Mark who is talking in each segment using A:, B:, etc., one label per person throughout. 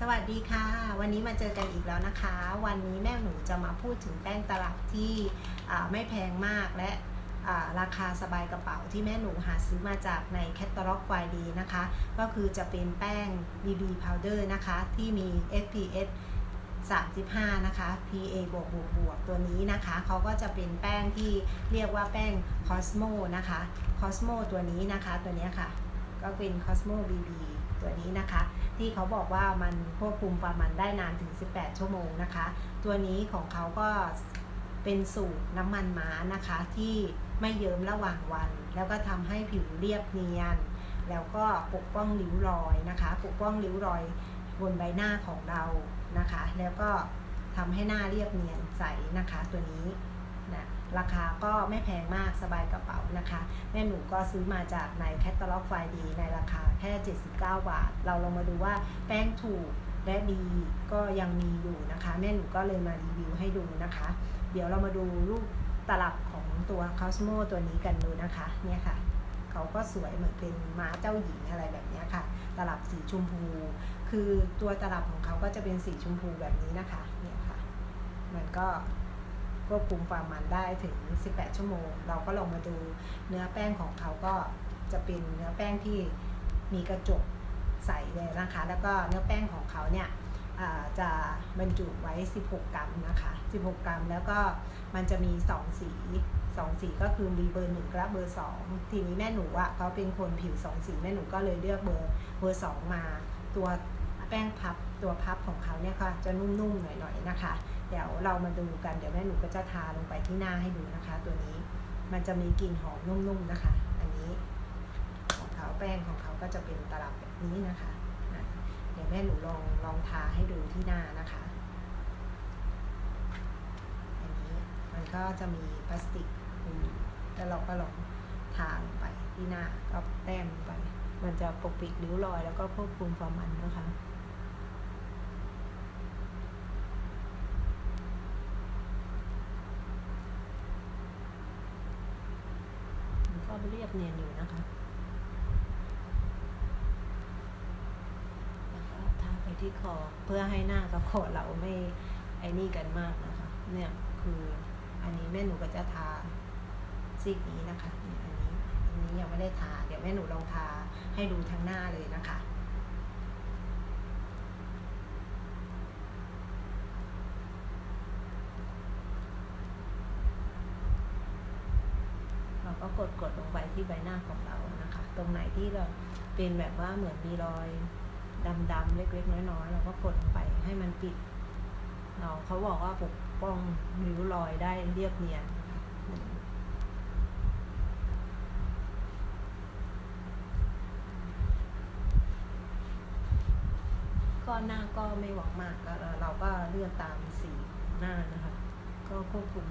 A: สวัสดีค่ะ วันนี้มาเจอกันอีกแล้วนะคะ วันนี้แม่หนูจะมาพูดถึงแป้งตลับที่ไม่แพงมากและราคาสบายกระเป๋าที่แม่หนูหาซื้อมาจากในแคตตาล็อกไวดีนะคะ ก็คือจะเป็นแป้ง BB Powder นะคะ ที่มี SPF 35 นะคะ PA บวกบวกบวกตัวนี้นะคะ เขาก็จะเป็นแป้งที่เรียกว่าแป้ง Cosmo นะคะ Cosmo ตัวนี้นะคะ ตัวเนี้ยค่ะ ก็เป็น Cosmo BB ตัวนี้นะคะ ที่เขาบอกว่ามันควบคุมความมันได้นานถึง 18 ชั่วโมงนะคะ ตัวนี้ของเขาก็เป็นสูตรน้ำมันม้านะคะ ที่ไม่เยิ้มระหว่างวัน แล้วก็ทำให้ผิวเรียบเนียน แล้วก็ปกป้องริ้วรอยนะคะ ปกป้องริ้วรอยบนใบหน้าของเรานะคะ แล้วก็ทำให้หน้าเรียบเนียนใสนะคะตัวนี้นะ ราคาก็ไม่แพงมากสบายกระเป๋านะคะ แม่หนูก็ซื้อมาจากในแคตตาล็อกไฟดีในราคาแค่ 79 บาท เราลองมาดูว่าแป้งถูกและดีก็ยังมีอยู่นะคะ แม่หนูก็เลยมารีวิวให้ดูนะคะ เดี๋ยวเรามาดูรูปตลับของตัว Cosmo ตัวนี้กันดูนะคะเนี่ยค่ะเขาก็สวยเหมือนเป็นม้าเจ้าหญิงอะไรแบบนี้ค่ะ ตลับสีชมพู คือตัวตลับของเขาก็จะเป็นสีชมพูแบบนี้นะคะเนี่ยค่ะ มันก็ ควบคุมความมันได้ถึง 18 ชั่วโมง เราก็ลองมาดูเนื้อแป้งของเขาก็จะเป็นเนื้อแป้งที่มีกระจกใสเลยนะคะ แล้วก็เนื้อแป้งของเขาเนี่ยจะบรรจุไว้ 16 กรัมนะคะ 16 กรัม แล้วก็มันจะมี 2 สี 2 สีก็คือมีเบอร์1และเบอร์2ทีนี้แม่หนูอะเขาเป็นคนผิว 2 สีแม่หนูก็เลยเลือกเบอร์เบอร์2มา ตัว แป้งพับตัวพับของเขาเนี่ยค่ะจะนุ่มๆหน่อยๆนะคะ เดี๋ยวเรามาดูกันเดี๋ยวแม่หนูก็จะทาลงไปที่หน้าให้ดูนะคะ ตัวนี้มันจะมีกลิ่นหอมนุ่มๆนะคะ อันนี้ของเขาแป้งของเขาก็จะเป็นตลับแบบนี้นะคะเดี๋ยวแม่หนูลองลองทาให้ดูที่หน้านะคะอันนี้มันก็จะมีพลาสติกคลุมแล้วเราก็ลองทาลงไปที่หน้าก็แต้มลงไป มันจะปกปิดริ้วรอยแล้วก็ควบคุมความมันนะคะ มันก็ เรียบเนียนอยู่นะคะแล้วก็ทาไปที่คอเพื่อให้หน้ากับคอเราไม่ไอ้นี่กันมากนะคะ เนี่ยคืออันนี้แม่หนูก็จะทาซีกนี้นะคะเนี่ยอันนี้อันนี้ยังไม่ได้ทา เดี๋ยวแม่หนูลองทาให้ดูทั้งหน้าเลยนะคะ เรา ก็กดกดลงไปที่ใบหน้าของเรานะคะ ตรงไหนที่เราเป็นแบบว่าเหมือนมีรอยดำๆเล็กๆน้อยๆเราก็กดลงไปให้มันปิดเราเขาบอกว่าปกป้องริ้วรอยได้เรียบเนียนก็หน้าก็ไม่หวังมากก็เราก็เลือกตามสีหน้านะคะ ก็ควบคุม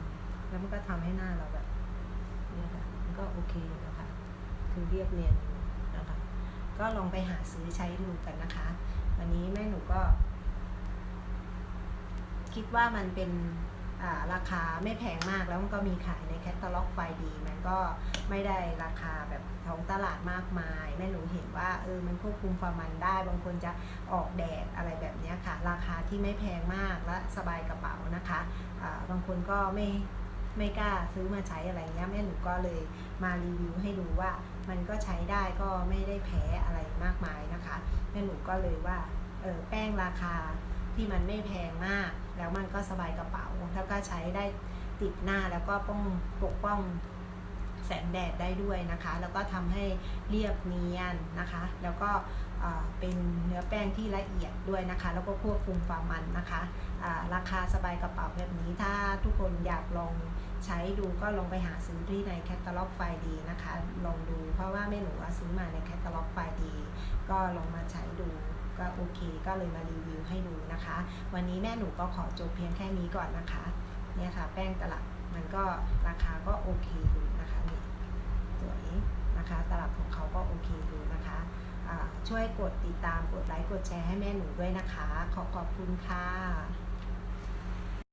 A: แล้วมันก็ทำให้หน้าเราแบบนี่ค่ะ ก็โอเคอยู่นะคะคือเรียบเนียนอยู่นะคะ ก็ลองไปหาซื้อใช้ดูกันนะคะ วันนี้แม่หนูก็ คิดว่ามันเป็นอ่าราคาไม่แพงมากแล้วมันก็มีขายในแคตตาล็อกไฟดี มันก็ไม่ได้ราคาแบบท้องตลาดมากมายแม่หนูเห็นว่าเออมันควบคุมความมันได้ บางคนจะออกแดดอะไรแบบนี้ค่ะ ราคาที่ไม่แพงมากและสบายกระเป๋านะคะอ่าบางคนก็ไม่ ไม่กล้าซื้อมาใช้อะไรเงี้ยแม่หนูก็เลยมารีวิวให้ดูว่ามันก็ใช้ได้ก็ไม่ได้แพ้อะไรมากมายนะคะแม่หนูก็เลยว่าเออแป้งราคาที่มันไม่แพงมาก แล้วมันก็สบายกระเป๋าแล้วก็ใช้ได้ติดหน้าแล้วก็ป้องปกป้อง แสงแดดได้ด้วยนะคะ แล้วก็ทำให้เรียบเนียนนะคะ แล้วก็เป็นเนื้อแป้งที่ละเอียดด้วยนะคะ แล้วก็ควบคุมความมันนะคะราคาสบายกระเป๋าแบบนี้ถ้าทุกคนอยากลองใช้ดูก็ลองไปหาซื้อที่ในแคตตาล็อกไฟดีนะคะ ลองดูเพราะว่าแม่หนูซื้อมาในแคตตาล็อกไฟดี ก็ลองมาใช้ดูก็โอเค ก็เลยมารีวิวให้ดูนะคะ วันนี้แม่หนูก็ขอจบเพียงแค่นี้ก่อนนะคะ เนี่ยค่ะ แป้งตลับมันก็ราคาก็โอเคดู วยนะคะ ตลับของเขาก็โอเคดูนะคะะช่วยกดติดตามกดไลค์กดแชร์ให้แม่หนูด้วยนะคะ ขอขอบคุณค่ะ